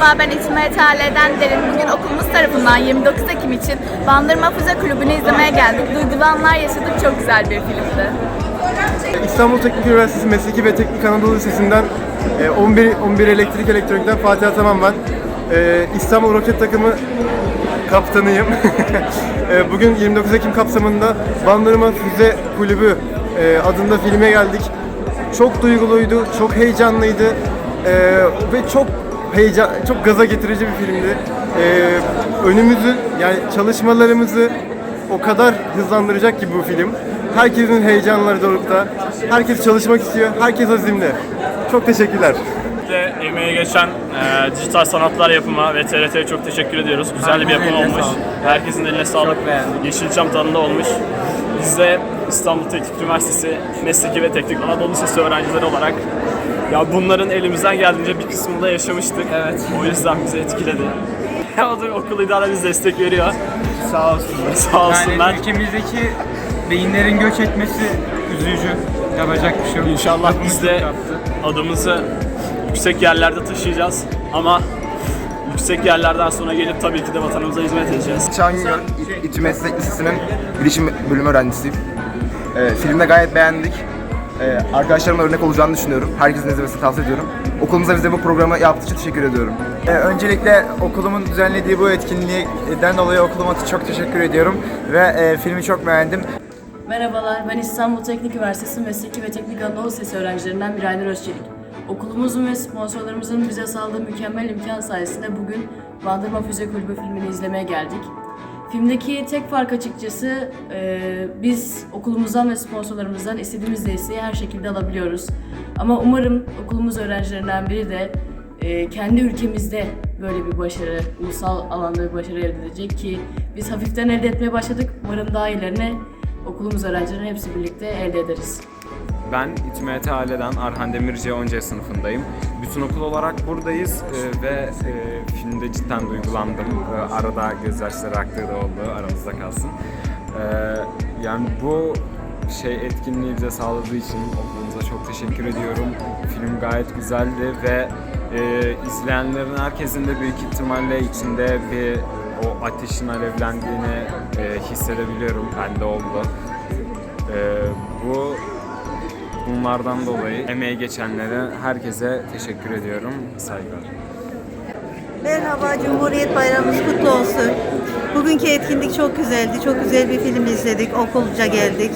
Merhaba ben İsmail Tale'den Derin. Bugün okulumuz tarafından 29 Ekim için Bandırma Füze Kulübü'nü izlemeye geldik. Duygulanlar yaşadık. Çok güzel bir filmdi. İstanbul Teknik Üniversitesi Mesleki ve Teknik Anadolu Lisesi'nden e, 11 11 Elektrik Elektronik'ten Fatih Ataman ben. İstanbul Roket Takımı kaptanıyım. E, Bugün 29 Ekim kapsamında Bandırma Füze Kulübü e, adında filme geldik. Çok duyguluydu, çok heyecanlıydı ve çok heyecan, çok gaza getirici bir filmdi. E, önümüzü yani çalışmalarımızı o kadar hızlandıracak ki bu film. Herkesin heyecanları dorukta. Herkes çalışmak istiyor. Herkes azimli. Çok teşekkürler. de emeği geçen e, dijital sanatlar yapıma ve TRT'ye çok teşekkür ediyoruz. Güzel bir yapım olmuş. Herkesin eline sağlık. Yeşilçam tadında olmuş. Biz de İstanbul Teknik Üniversitesi Mesleki ve Teknik Anadolu Lisesi öğrencileri olarak ya bunların elimizden geldiğince bir kısmını da yaşamıştık. Evet. O yüzden bizi etkiledi. o da okul idaremiz destek veriyor. Sağ olsunlar. Sağ olsunlar. Yani ülkemizdeki beyinlerin göç etmesi üzücü. Yapacak bir şey yok. İnşallah Bunu biz de adımızı yüksek yerlerde taşıyacağız. Ama yüksek yerlerden sonra gelip tabii ki de vatanımıza hizmet edeceğiz. İ- İTÜ Meslek Lisesi'nin bilişim bölümü öğrencisiyim. Ee, filmde gayet beğendik. Ee, arkadaşlarıma örnek olacağını düşünüyorum. Herkesin izlemesini tavsiye ediyorum. Okulumuza bize bu programı yaptığı için teşekkür ediyorum. Ee, Öncelikle okulumun düzenlediği bu etkinliğden dolayı okuluma çok teşekkür ediyorum ve e, filmi çok beğendim. Merhabalar, ben İstanbul Teknik Üniversitesi Mesleki ve Teknik Anadolu Lisesi öğrencilerinden Birader Özçelik. Okulumuzun ve sponsorlarımızın bize sağladığı mükemmel imkan sayesinde bugün Bandırma Füze Kulübü filmini izlemeye geldik. Filmdeki tek fark açıkçası e, biz okulumuzdan ve sponsorlarımızdan istediğimiz desteği her şekilde alabiliyoruz. Ama umarım okulumuz öğrencilerinden biri de e, kendi ülkemizde böyle bir başarı, ulusal alanda bir başarı elde edecek ki biz hafiften elde etmeye başladık. Umarım daha ilerine okulumuz öğrencilerinin hepsi birlikte elde ederiz. Ben İTMT Aile'den Arhan Demirci 10. sınıfındayım. Bütün okul olarak buradayız e, ve e, filmde cidden duygulandım. E, arada gözyaşları aktığı da oldu, aramızda kalsın. E, yani bu şey etkinliği bize sağladığı için okulumuza çok teşekkür ediyorum. Film gayet güzeldi ve e, izleyenlerin herkesin de büyük ihtimalle içinde bir o ateşin alevlendiğini e, hissedebiliyorum. Bende oldu. E, bu Bunlardan dolayı emeği geçenlere herkese teşekkür ediyorum. Saygılar. Merhaba, Cumhuriyet Bayramımız kutlu olsun. Bugünkü etkinlik çok güzeldi. Çok güzel bir film izledik. Okulca geldik.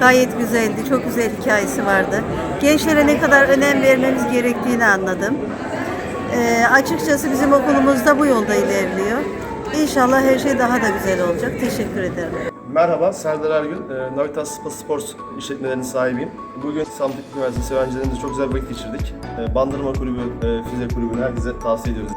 Gayet güzeldi. Çok güzel hikayesi vardı. Gençlere ne kadar önem vermemiz gerektiğini anladım. Ee, açıkçası bizim okulumuzda bu yolda ilerliyor. İnşallah her şey daha da güzel olacak. Teşekkür ederim. Merhaba, Serdar Ergün. E, Navitas Spa Sports işletmelerinin sahibiyim. Bugün İstanbul Teknik Üniversitesi öğrencilerimizle çok güzel vakit geçirdik. E, Bandırma Kulübü, e, Füze Kulübü'nü herkese tavsiye ediyoruz.